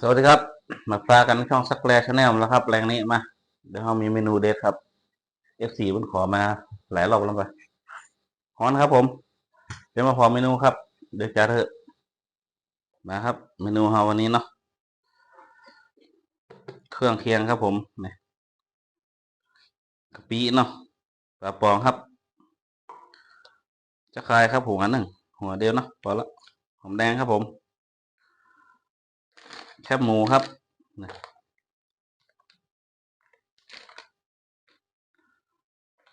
สวัสดีครับ มาพากันช่องสักแลชาแนลแล้วครับแรงนี้มา เดี๋ยวเรามีเมนูเด็ดครับ F4 มันขอมาหลายรอบแล้วไปฮอนครับผม เดี๋ยวมาพอเมนูครับ เดี๋ยวจะเถอะมาครับ เมนูเราวันนี้เนาะเครื่องเคียงครับผมนี่กะปิเนาะปลาปองครับ จะคลายครับหัวหนึ่งหัวเดียวเนาะพอละหอมแดงครับผม แคบหมูครับ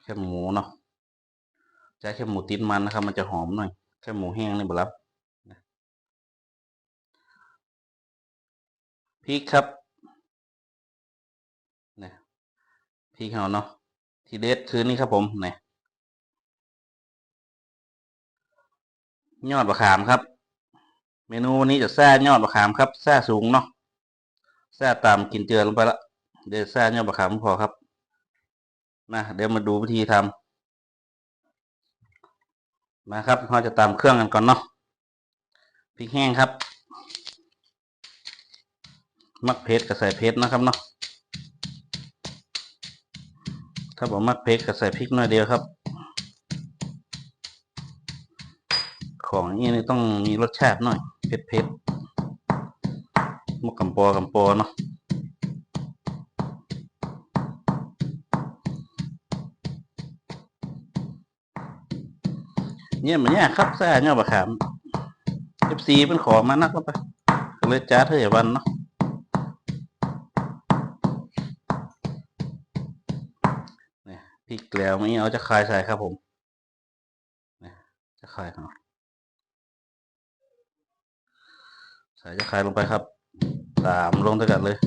แคบหมูเนาะใช้แคบหมูติดมันนะครับ มันจะหอมหน่อยแคบหมูแห้งนี่บรับพริกครับนะพริกเขาเนาะทีเด็ดคือนี่ครับผมนี่ยอดมะขามครับ เมนูวันนี้จะแซ่ยอดมะขามครับแซ่สูงเนาะ แซ่ตามกินเจือลงไปละเดี๋ยวแซ่ยอดมะขามพอครับนะเดี๋ยวมาดูวิธีทำมาครับเราจะตามเครื่องกันก่อนเนาะพริกแห้งครับ มักเพชรกับใส่เพชรนะครับเนาะถ้าบอกมักเพชรกับใส่พริกหน่อยเดียวครับ ของนี้นี่ต้องมีรสชาติหน่อยเผ็ดเผ็ดๆ มกกำปอกำปอเนาะเนี่ยเหมือนเนี่ยครับแซ่เนี่ยบะขามเอฟซีเป็นขอมานักแล้วไปก็เลยจ้าเธออย่าวันเนาะเนี่ยพริกแล้วนี้เอาจะคายใส่ครับผมเนี่ยจะคายครับใส่จะคายลงไปครับ สามลงด้วยกันเลย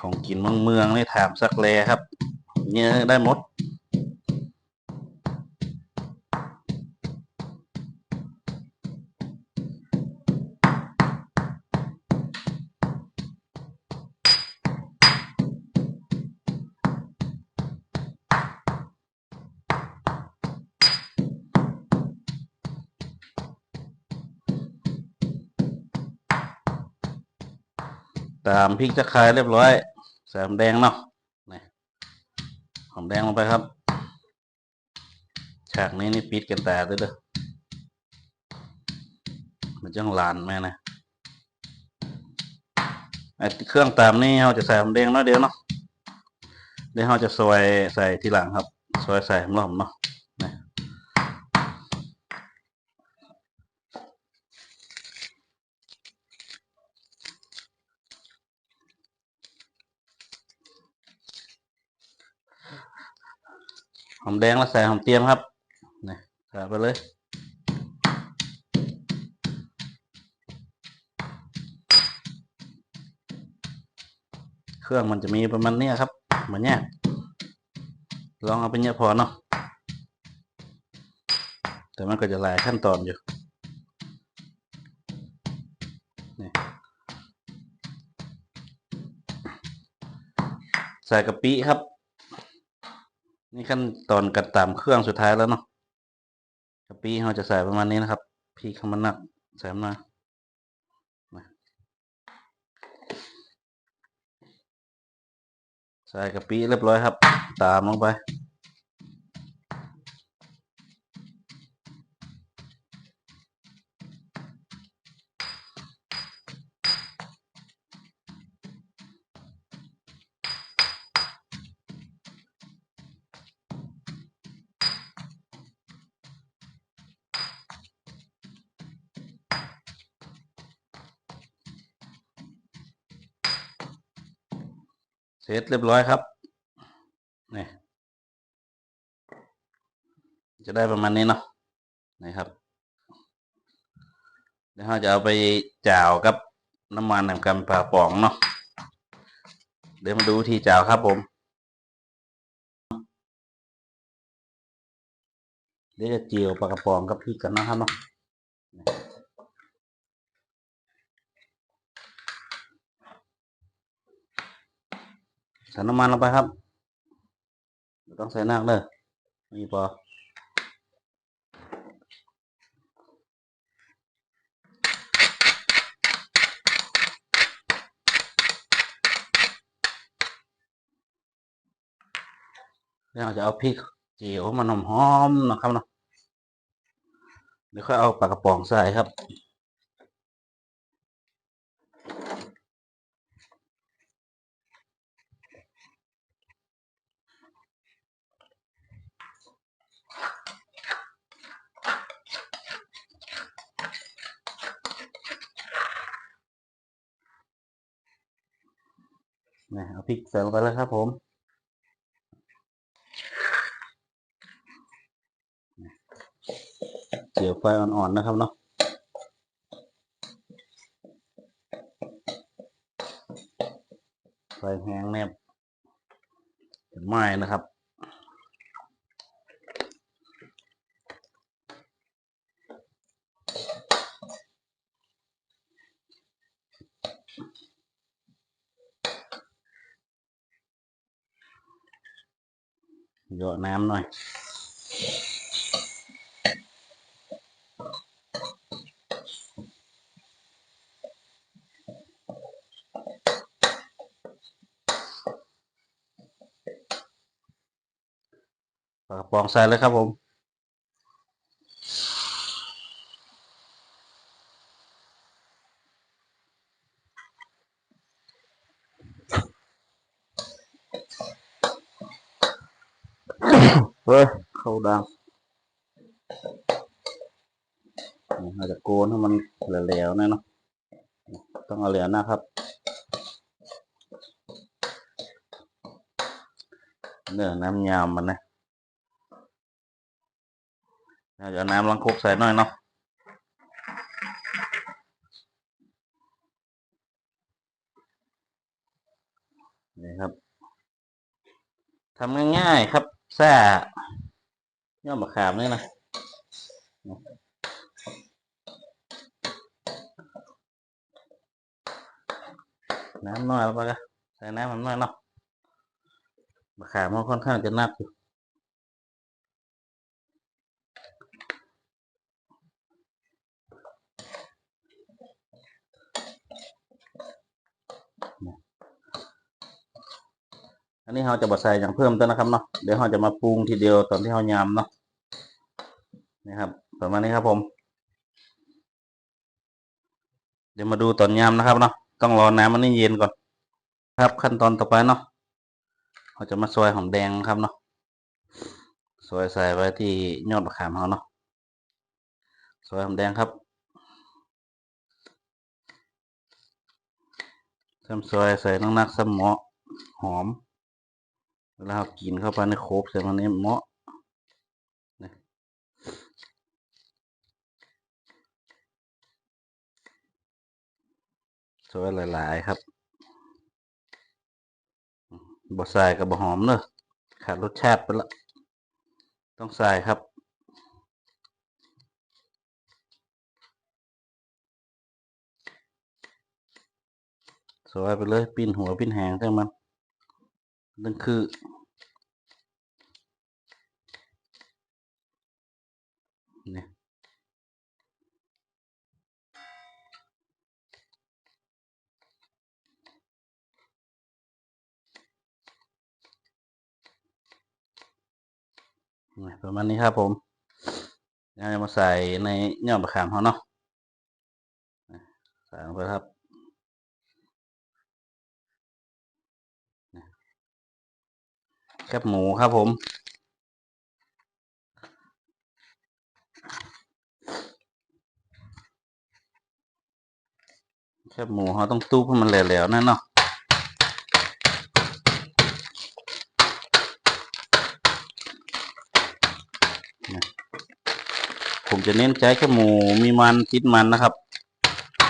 ของกินเมืองเมืองนี่ถามสักแลครับ เนี่ยได้หมดามพริกจะคายเรียบร้อยใส่หอมแดงเนาะนี่หอมแดงลงไปครับ ฉากนี้นี่ปิดกันแต่เลยเด้อมันจังหลานแม่นะไอ้เครื่องตามนี่เราจะใส่หอมแดงน้อยเดียวเนาะเดี๋ยวเราจะซอยใส่ทีหลังครับซอยใส่หอมๆเนาะนี่ หอมแดงแล้วใส่หอมเตียมครับนี่ใส่ไปเลยเครื่องมันจะมีประมาณนี้ครับเหมือนเนี้ยลองเอาไปเนี้ยพอเนาะแต่มันก็จะหลายขั้นตอนอยู่ใส่กะปิครับ นี่ขั้นตอนกัดตามเครื่องสุดท้ายแล้วเนาะกะปีเราจะใส่ประมาณนี้นะครับพริกข้ามันหนักใส่มามาใส่กะปิเรียบร้อยครับ ตามลงไป ร็จเรียบร้อยครับนี่จะได้ประมาณนี้เนาะนี่ครับเดี๋ยวเราจะเอาไปจ่าวกับน้ำมันแหนมกำปลาป๋องเนาะเดี๋ยวมาดูวิธีจ่าวครับผมเดี๋ยวจะเจียวปลากระป๋องกับพริกกันนะครับเนาะ ใส่น้ำมันลงไปครับต้องใส่นักเลยนี่พอแล้วเราจะเอาพริกเจียวมันหอมนะครับเนาะเดี๋ยวค่อยเอาปากกระป๋องใส่ครับ นี่เอาพริกใส่ลงไปแล้วครับผมเจียวไฟอ่อนๆนะครับเนาะไฟแห้งแนบจะไหม้นะครับ เยอะน้ำหน่อยปลากระป๋องใส่เลยครับผม เฮ้ยเข้าดังเราจะโกนให้มันเหลวๆนะเนาะต้องเอาเหลวนะครับ เนื้อน้ำยำมันนะเราจะเอาน้ำล้างคุกใส่หน่อยเนาะนี่ครับทำง่ายๆครับ แซ่ย่อมะขามนี่นะน้ำน้อยแล้วปะกะใส่น้ำมันน้อยเนาะมะขามมันค่อนข้างจะนักอยู่ อันนี้เราจะบดใส่อย่างเพิ่มเติมนะครับเนาะเดี๋ยวเราจะมาปรุงทีเดียวตอนที่เรายำเนาะนี่ครับประมาณนี้ครับผม เดี๋ยวมาดูตอนยำนะครับเนาะต้องรอน้ำมันนี่เย็นก่อน ครับขั้นตอนต่อไปเนาะเราจะมาซอยหอมแดงครับเนาะซอยใส่ไว้ที่ยอดมะขามเขาเนาะซอยหอมแดงครับเริ่มซอยใส่นักนักสมอหอม เวลาเรากินเข้าไปในโคบใส่มันนี้เหมาะนี่ซอยหลาย ๆ ครับบดใส่กับบอหอมเนอะขาดรสชาติไปละ ต้องใส่ครับ สวยไปเลย ปิ้นหัว ปิ้นหางทั้งมัน นั่นคือ เนี่ยประมาณนี้ครับผมเดี๋ยวจะมาใส่ในยอดมะขามเขาเนาะใส่ลงไปครับ แคบหมูครับผมแคบหมูเขาต้องตู้ให้มันแหลวๆนั่นเนาะผมจะเน้นใช้แคบหมูมีมันติดมันนะครับ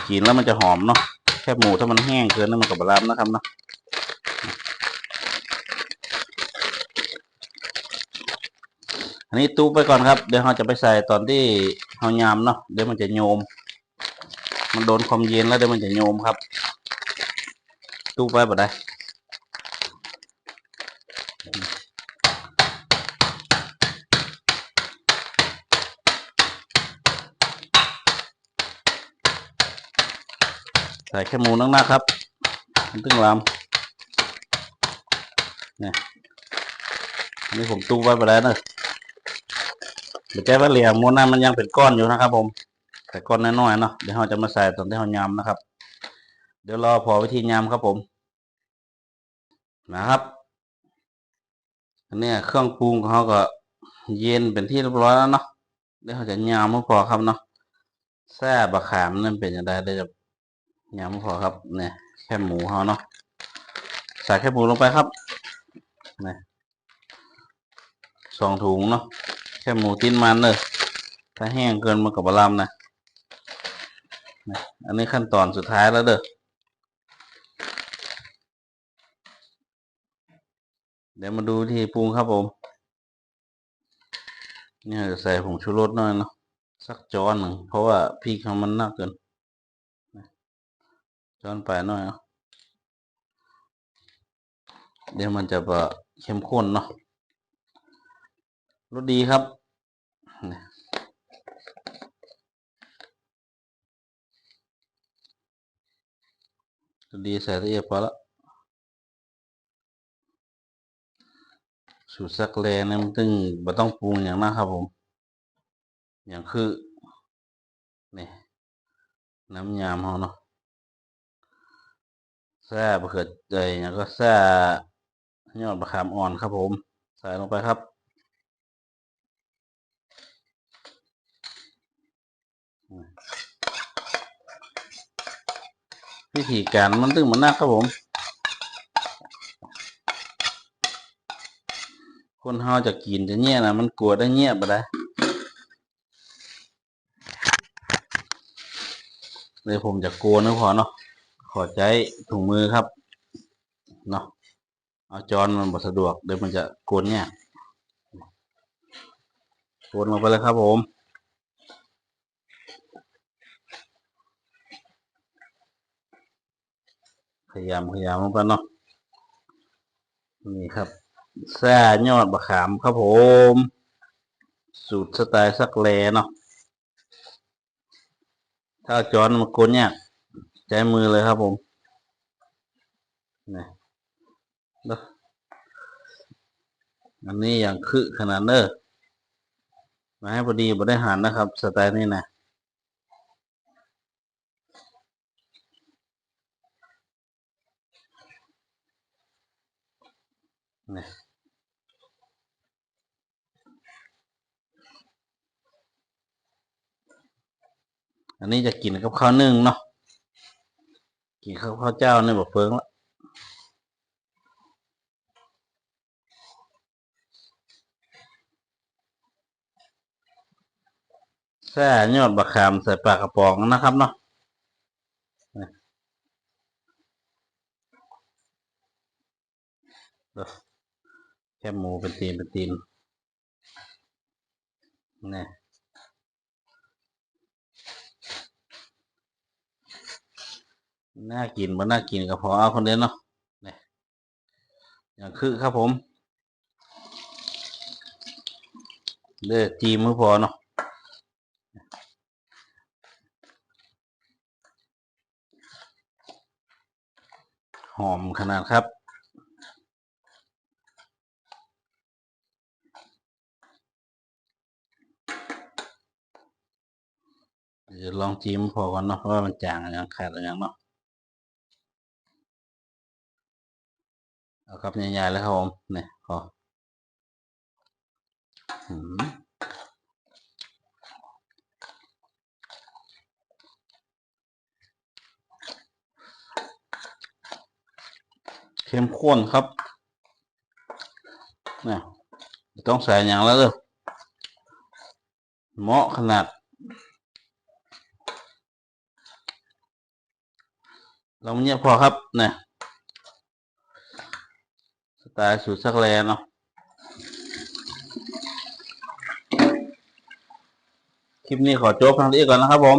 กินแล้วมันจะหอมเนาะแคบหมูถ้ามันแห้งเกินนั่นมันกับบรับนะครับเนาะ อันนี้ตู้ไปก่อนครับ เดี๋ยวเราจะไปใส่ตอนที่เรายำเนาะ เดี๋ยวมันจะโยม มันโดนความเย็นแล้วเดี๋ยวมันจะโยมครับ ตู้ไปบ่ได้ใส่แค่มูนักๆครับมันตึงลำนี่นนี่ผมตู้ไว้ไปแล้วเนอะ เดี๋ยวแก้ว่าเหลี่ยมม้วนนั้นมันยังเป็นก้อนอยู่นะครับ ผมแต่ก้อนน้อยๆเนาะเดี๋ยวเราจะมาใส่ตอนที่เรายำนะครับ เดี๋ยวรอพอวิธียำครับผมนะครับอันนี้เครื่องปรุงของเขาก็เย็นเป็นที่เรียบร้อยแล้วเนาะเดี๋ยวเขาจะยำไม่พอครับเนาะแซ่บะขามนั่นเป็นยังไงเดี๋ยวจะยำไม่พอครับเนี่ยแค่หมูเขาเนาะใส่แค่หมูลงไปครับเนี่ยสองถุงเนาะ แค่หมูติ้นมันเลยถ้าแห้งเกินมันกับบะลำนะนะอันนี้ขั้นตอนสุดท้ายแล้วเด้อเดี๋ยวมาดูที่ปรุงครับผมเนี่ยจะใส่ผงชูรสหน่อยเนาะสักช้อนหนึ่งเพราะว่าพริกของมันหนักเกินนะช้อนไปหน่อยเนาะเดี๋ยวมันจะแบบเข้มข้นเนาะ รสดีครับ รสดีใส่ละเอียดพอละ สูตรสักแลนี่มันตึงบ่ต้องปรุงอย่างมากครับผม อย่างคือ นี่ น้ำยำเขาเนาะแซ่บเขือใจอย่างก็แซ่ยอดมะขามอ่อนครับผม ใส่ลงไปครับอืม วิธีการมันตึงมันนักครับผม คนเฮาจะกินจะเงี้ยนะมันกลัวได้เงียบได้เลยผมจะกลัวนะพอเนาะขอใจถุงมือครับเนาะเอาจอนมันบสะดวกเดี๋ยวมันจะกวนเนี่ยกวนลงไปเลยครับผม พยายามพยายามลงไปเนาะนี่ครับแซ่ยอดบะขามครับผม สูตรสไตล์สักแลเนาะถ้าจอนมากดเนี่ยใจมือเลยครับผมนี่อันนี้อย่างคือขนาดเนอมาให้พอดีบ่ได้หันนะครับ สไตล์นี้นะ นี่อันนี้จะกินกับข้าวนึ่งเนาะกินข้าวข้าวเจ้าเนี่ยแบบเฟิงละแซ่ยอดบะขามใส่ปากกระป๋องนะครับเนาะนี่เด้อ แค่หมูเป็นตีนเป็นตีนนี่น่ากินบ่น่ากินก็พอเอาคนเดียวเนาะนี่อย่างคือครับผมเลือกจีมือพอเนาะหอมขนาดครับ เดี๋ยวลองจิ้มพอก่อนเนาะเพราะว่ามันจางอย่างขาดอย่างเนาะเอาครับใหญ่ๆแล้วครับผมเนี่ยพอเข้มข้นครับเนี่ยต้องใส่อย่างแล้วเลยเหมาะขนาด เราเนี้ยพอครับเนี่ยสไตล์สูตรสักแลเนาะคลิปนี้ขอจบทางนี้ก่อนนะครับผม